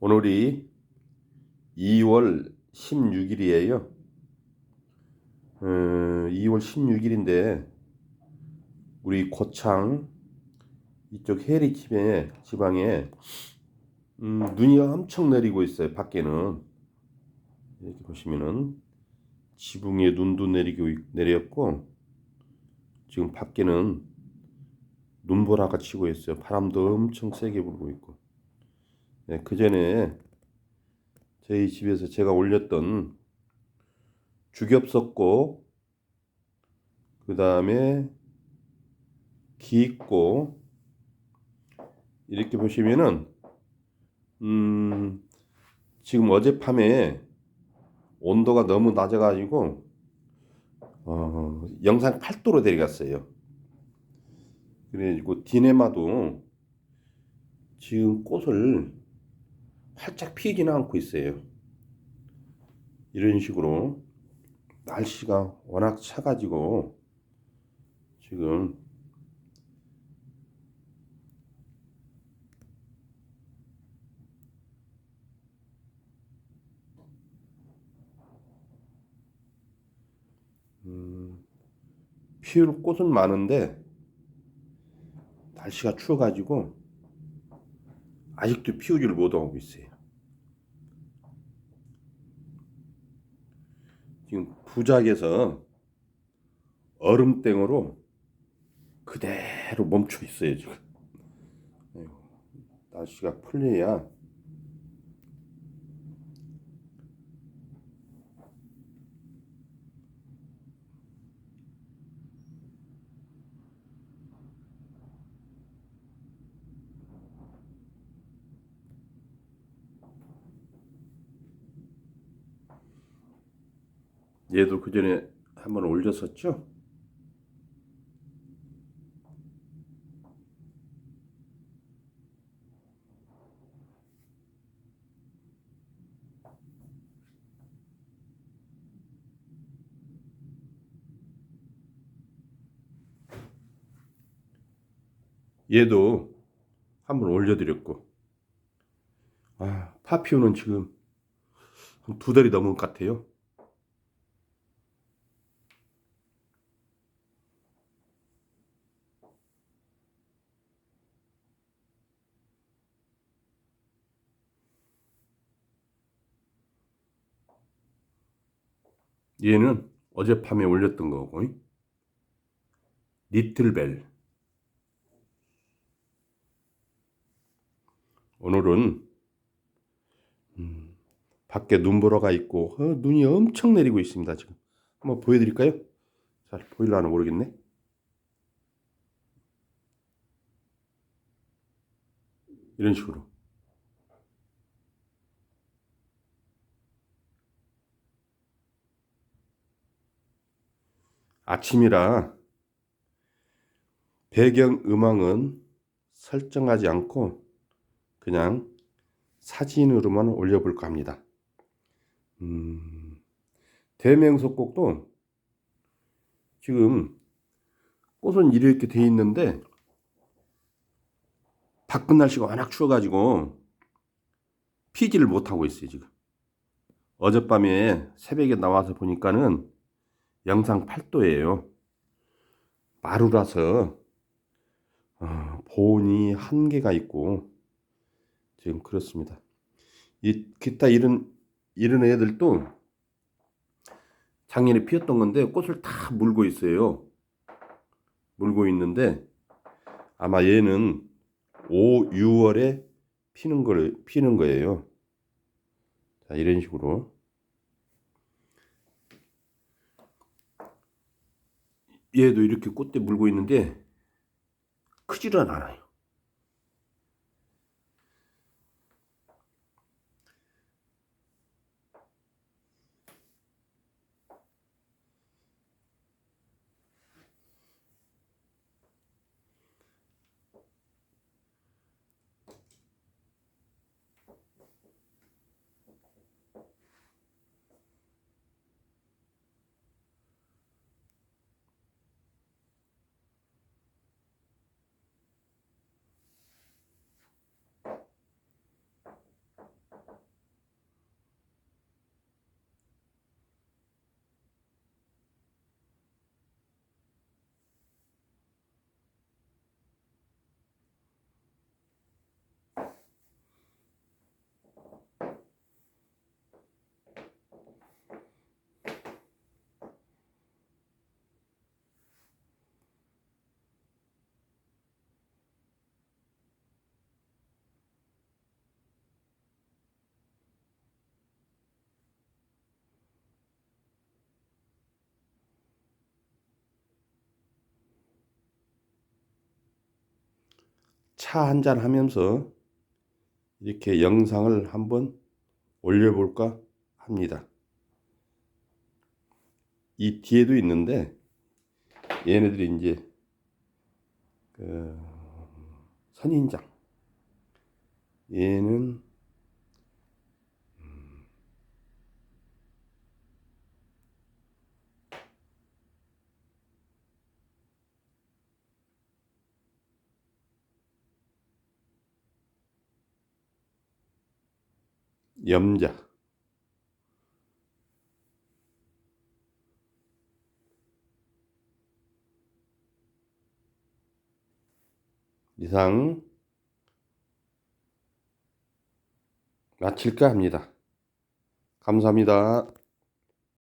오늘이 2월 16일이에요. 어, 2월 16일인데 우리 고창 이쪽 해리 지방에, 지방에 음, 눈이 엄청 내리고 있어요. 밖에는 이렇게 보시면은 지붕에 눈도 내리고 있- 내렸고 지금 밖에는 눈보라가 치고 있어요. 바람도 엄청 세게 불고 있고. 네, 그 전에 저희 집에서 제가 올렸던 주겹석고 그 다음에 기 있고 이렇게 보시면은 음 지금 어젯밤에 온도가 너무 낮아가지고 어, 영상 8도로 내려갔어요. 그래가지고 디네마도 지금 꽃을 활짝 피지는 않고 있어요. 이런 식으로 날씨가 워낙 차가지고 지금 음, 피울 꽃은 많은데 날씨가 추워가지고 아직도 피우지를 못하고 있어요. 지금 부작에서 얼음땡으로 그대로 멈춰 있어요 지금. 날씨가 풀려야 얘도 그 전에 한번 올렸었죠. 얘도 한번 올려드렸고, 아, 파피오는 지금 한두 달이 넘은 것 같아요. 얘는 어젯밤에 올렸던 거고, 리틀벨. 오늘은 음, 밖에 눈보라가 있고 어, 눈이 엄청 내리고 있습니다. 지금 한번 보여드릴까요? 잘 보일라나 모르겠네. 이런 식으로. 아침이라 배경 음악은 설정하지 않고 그냥 사진으로만 올려볼까 합니다. 음, 대명석곡도 지금 꽃은 이렇게 돼 있는데 밖은 날씨가 워낙 추워가지고 피지를 못하고 있어요 지금. 어젯밤에 새벽에 나와서 보니까는 영상 8도예요. 마루라서 어, 보온이 한계가 있고 지금 그렇습니다. 이 기타 이런 이런 애들도 작년에 피었던 건데 꽃을 다 물고 있어요. 물고 있는데 아마 얘는 5, 6월에 피는 걸 피는 거예요. 자, 이런 식으로 얘도 이렇게 꽃대 물고 있는데 크지는 않아요. 차 한잔 하면서 이렇게 영상을 한번 올려볼까 합니다. 이 뒤에도 있는데 얘네들이 이제 그 선인장 얘는 염자 이상 마칠까 합니다. 감사합니다.